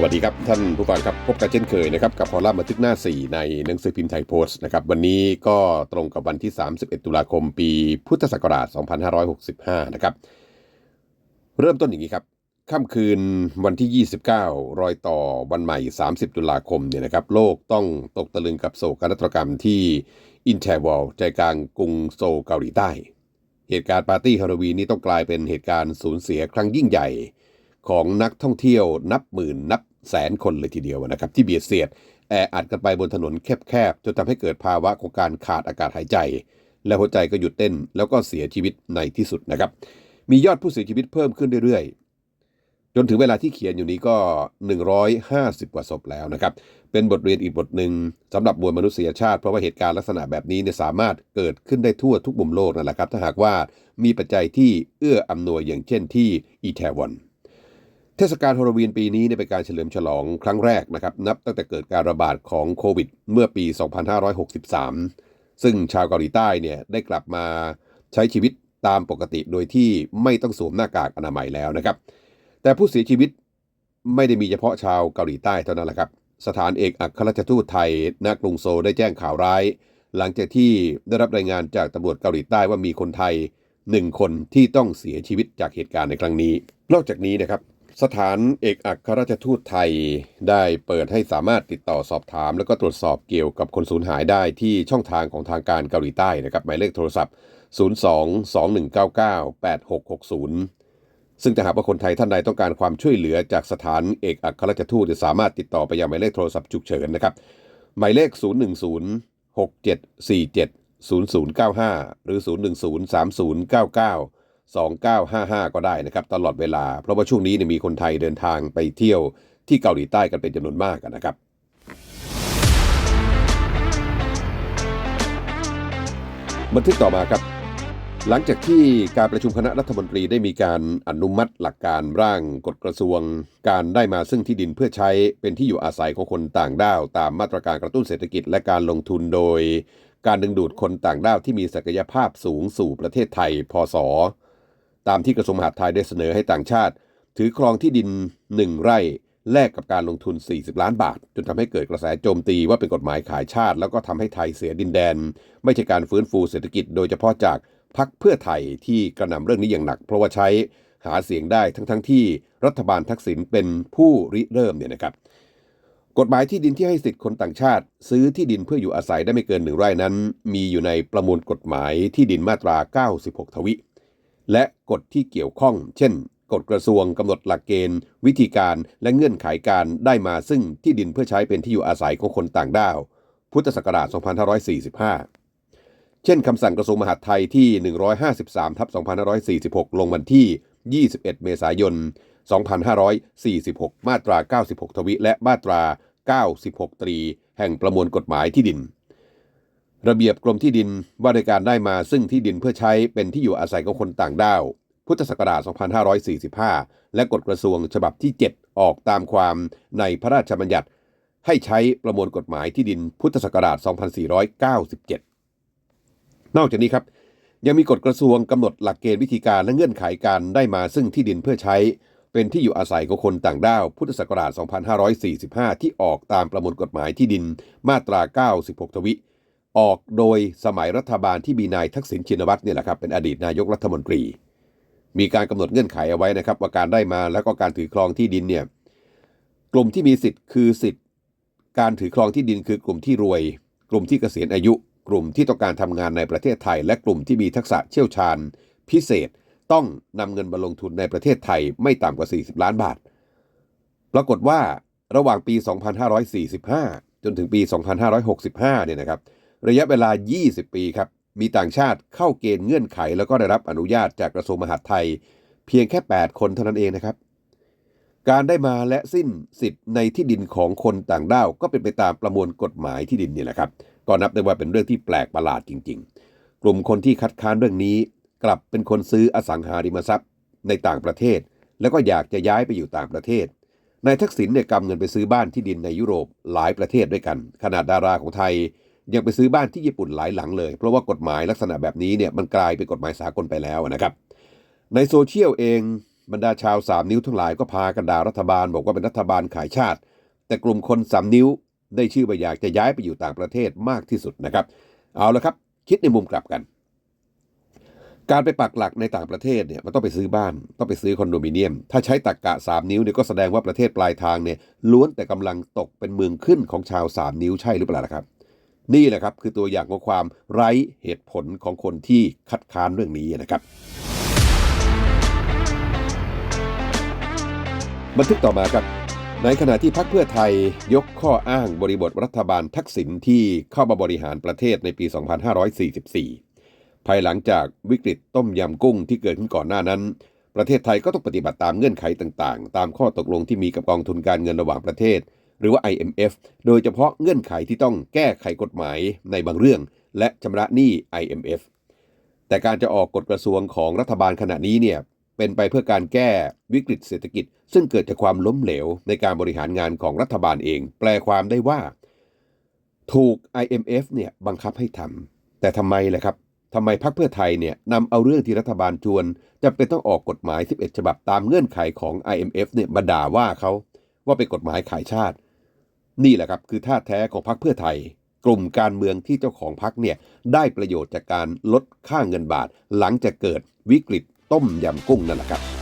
สวัสดีครับ ท่านผู้ฟังครับพบกันเช่นเคยนะครับกับคอลัมน์บันทึกหน้า 4 ในหนังสือพิมพ์ไทยโพสต์นะครับวันนี้ก็ตรงกับวันที่ 31 ตุลาคมปีพุทธศักราช 2565 นะครับ เริ่มต้นอย่างนี้ครับค่ำคืนวันที่ 29 รอยต่อวันใหม่ 30 ตุลาคมเนี่ยนะครับโลกต้องตกตะลึงกับโศกนาฏกรรมที่อินเทวอลใจกลางกรุงโซลเกาหลีใต้ เหตุการณ์ปาร์ตี้ฮาโลวีนนี้ต้องกลายเป็นเหตุการณ์สูญเสียครั้งยิ่งใหญ่ของนักท่องเที่ยวนับหมื่นนับ แสนคนเลยทีเดียวนะครับ ที่เบียดเสียดแออัดกันไปบนถนนแคบๆจนทำให้เกิดภาวะของการขาดอากาศหายใจ และหัวใจก็หยุดเต้นแล้วก็เสียชีวิตในที่สุดนะครับ มียอดผู้เสียชีวิตเพิ่มขึ้นเรื่อยๆ จนถึงเวลาที่เขียนอยู่นี้ก็ 150 กว่าศพแล้วนะครับ เป็นบทเรียนอีกบทหนึ่งสำหรับมวลมนุษยชาติเพราะว่าเหตุการณ์ลักษณะแบบนี้เนี่ยสามารถเกิดขึ้นได้ทั่วทุกมุมโลกนั่นแหละครับ ถ้าหากว่ามีปัจจัยที่เอื้ออำนวยอย่างเช่นที่อีแทวอน เทศกาลฮาโลวีนปีนี้เนี่ยเป็นการเฉลิมฉลองครั้งแรกนะครับ นับตั้งแต่เกิดการระบาดของโควิด เมื่อปี 2563 ซึ่งชาวเกาหลีใต้เนี่ยได้กลับมาใช้ชีวิตตามปกติโดยที่ไม่ต้องสวมหน้ากากอนามัยแล้วนะครับ แต่ผู้เสียชีวิตไม่ได้มีเฉพาะชาวเกาหลีใต้เท่านั้นแหละครับ สถานเอกอัครราชทูตไทยณกรุงโซได้แจ้งข่าวร้าย หลังจากที่ได้รับรายงานจากตำรวจเกาหลีใต้ว่ามีคนไทยหนึ่งคนที่ต้องเสียชีวิตจากเหตุการณ์ในครั้งนี้ นอกจากนี้นะครับ สถานเอกอัครราชทูตไทยได้เปิดให้สามารถติดต่อสอบถาม แล้วก็ตรวจสอบเกี่ยวกับคนสูญหายได้ที่ช่องทางของทางการเกาหลีใต้นะครับหมายเลขโทรศัพท์ 02-2199-8660 ซึ่งถ้าหากว่าคนไทยท่านใดต้องการความช่วยเหลือจากสถานเอกอัครราชทูตจะสามารถติดต่อไปยังหมายเลขโทรศัพท์ฉุกเฉินนะครับหมายเลข 010-6747-0095 หรือ 010-3099 2955 ก็ได้นะครับ ตลอดเวลา เพราะว่าช่วงนี้เนี่ยมีคนไทยเดินทางไปเที่ยวที่เกาหลีใต้กันเป็นจำนวนมากนะครับบันทึกต่อมาครับ หลังจากที่การประชุมคณะรัฐมนตรีได้มีการอนุมัติหลักการร่างกฎกระทรวง การได้มาซึ่งที่ดินเพื่อใช้เป็นที่อยู่อาศัยของคนต่างด้าว ตามมาตรการกระตุ้นเศรษฐกิจและการลงทุนโดย การดึงดูดคนต่างด้าวที่มีศักยภาพสูงสู่ประเทศไทย พศ ตามที่กระทรวงมหาดไทยได้เสนอให้ต่างชาติ ถือครองที่ดิน 1 ไร่แลกกับการลงทุน 40 ล้านบาท จนทำให้เกิดกระแสโจมตีว่าเป็นกฎหมายขายชาติ แล้วก็ทำให้ไทยเสียดินแดน ไม่ใช่การฟื้นฟูเศรษฐกิจ โดยเฉพาะจากพรรคเพื่อไทยที่กระหน่ำเรื่องนี้อย่างหนัก เพราะว่าใช้หาเสียงได้ทั้งๆทที่รัฐบาลทักษิณเป็นผู้ริเริ่มเนี่ยนะครับกฎหมายที่ดินที่ให้สิทธิ์คนต่างชาติ ซื้อที่ดินเพื่ออยู่อาศัยได้ไม่เกินหนึ่งไร่นั้น มีอยู่ในประมวลกฎหมายที่ดินมาตรา 96 ทวิ และกฎที่เกี่ยวข้อง เช่น กฎกระทรวงกำหนดหลักเกณฑ์ วิธีการและเงื่อนไขการได้มาซึ่งที่ดินเพื่อใช้เป็นที่อยู่อาศัยของคนต่างด้าว พุทธศักราช 2545 เช่นคำสั่งกระทรวงมหาดไทยที่ 153ทับ2546 ลงวันที่ 21 เมษายน 2546 มาตรา 96 ทวิและมาตรา 96 ตรี แห่งประมวลกฎหมายที่ดิน ระเบียบกรมที่ดินว่าด้วยการได้มาซึ่งที่ดินเพื่อใช้เป็นที่อยู่อาศัยของคนต่างด้าว พุทธศักราช 2545 และกฎกระทรวงฉบับที่ 7 ออกตามความในพระราชบัญญัติ ให้ใช้ประมวลกฎหมายที่ดินพุทธศักราช 2497 นอกจากนี้ครับ ยังมีกฎกระทรวงกำหนดหลักเกณฑ์วิธีการและเงื่อนไขการได้มาซึ่งที่ดินเพื่อใช้ เป็นที่อยู่อาศัยของคนต่างด้าว พุทธศักราช 2545 ที่ออกตามประมวลกฎหมายที่ดินมาตรา 96 ทวิ ออกโดยสมัยรัฐบาลที่มีนายทักษิณชินวัตรเนี่ยแหละครับเป็นอดีตนายกรัฐมนตรี มีการกำหนดเงื่อนไขเอาไว้นะครับ ว่าการได้มาแล้วก็การถือครองที่ดินเนี่ยกลุ่มที่มีสิทธิ์คือสิทธิ์ การถือครองที่ดินคือกลุ่มที่รวย กลุ่มที่เกษียณอายุ กลุ่มที่ต้องการทำงานในประเทศไทย และกลุ่มที่มีทักษะเชี่ยวชาญ พิเศษต้องนำเงินมาลงทุนในประเทศไทยไม่ต่ำกว่า 40 ล้านบาท ปรากฏว่าระหว่างปี 2545 จนถึงปี 2565 เนี่ยนะครับ ระยะเวลา 20 ปีครับ มีต่างชาติเข้าเกณฑ์เงื่อนไข แล้วก็ได้รับอนุญาตจากกระทรวงมหาดไทย เพียงแค่ 8 คนเท่านั้นเองนะครับ การได้มาและสิ้นสิทธิ์ในที่ดินของคนต่างด้าวก็เป็นไปตามประมวลกฎหมายที่ดินนี่แหละครับ ก็นับได้ว่าเป็นเรื่องที่แปลกประหลาดจริง ๆ กลุ่มคนที่คัดค้านเรื่องนี้ กลับเป็นคนซื้ออสังหาริมทรัพย์ ในต่างประเทศ แล้วก็อยากจะย้ายไปอยู่ต่างประเทศนายทักษิณเนี่ยกำเงินไปซื้อบ้านที่ดินในยุโรปหลายประเทศด้วยกัน ขนาดดาราของไทย ยังไปซื้อบ้านที่ญี่ปุ่นหลายหลังเลย เพราะว่ากฎหมายลักษณะแบบนี้เนี่ยมันกลายเป็นกฎหมายสากลไปแล้วนะครับ ในโซเชียลเองบรรดาชาวสามนิ้วทั้งหลายก็พากันด่ารัฐบาล บอกว่าเป็นรัฐบาลขายชาติ แต่กลุ่มคนสามนิ้วได้ชื่อว่าอยากจะย้ายไปอยู่ต่างประเทศมากที่สุดนะครับ เอาละครับ คิดในมุมกลับกัน การไปปักหลักในต่างประเทศเนี่ยมันต้องไปซื้อบ้าน ต้องไปซื้อคอนโดมิเนียม ถ้าใช้ตักกะ 3 นิ้วเนี่ยก็แสดงว่าประเทศปลายทางเนี่ยล้วนแต่กำลังตกเป็นเมืองขึ้นของชาว 3 นิ้วใช่หรือเปล่าล่ะครับ นี่แหละครับคือตัวอย่างของความไร้เหตุผลของคนที่คัดค้านเรื่องนี้นะครับ บันทึกต่อมาครับในขณะที่พรรคเพื่อไทยยกข้ออ้างบริบทรัฐบาลทักษิณที่เข้ามาบริหารประเทศในปี 2544 ภายหลังจากวิกฤตต้มยำกุ้งที่เกิดขึ้นก่อนหน้านั้น ประเทศไทยก็ต้องปฏิบัติตามเงื่อนไขต่างๆ ตามข้อตกลงที่มีกับกองทุนการเงินระหว่างประเทศ หรือว่า IMF โดยเฉพาะเงื่อนไขที่ต้องแก้ไขกฎหมายในบางเรื่อง และชำระหนี้ IMF แต่การจะออกกฎกระทรวงของรัฐบาลขณะนี้เนี่ยเป็นไปเพื่อการแก้วิกฤตเศรษฐกิจ ซึ่งเกิดจากความล้มเหลวในการบริหารงานของรัฐบาลเอง แปลความได้ว่า ถูก IMF เนี่ยบังคับให้ทำแต่ทำไมล่ะครับทำไมพรรคเพื่อไทยเนี่ยนำเอาเรื่องที่รัฐบาลชวนจำเป็นต้องออกกฎหมาย 11 ฉบับตามเงื่อนไขของ IMF เนี่ยมาด่าว่าเขาว่าเป็นกฎหมายขายชาติ นี่แหละครับคือท่าแท้ของพรรคเพื่อไทย กลุ่มการเมืองที่เจ้าของพรรคเนี่ยได้ประโยชน์จากการลดค่าเงินบาท หลังจากเกิดวิกฤตต้มยำกุ้งนั่นแหละครับ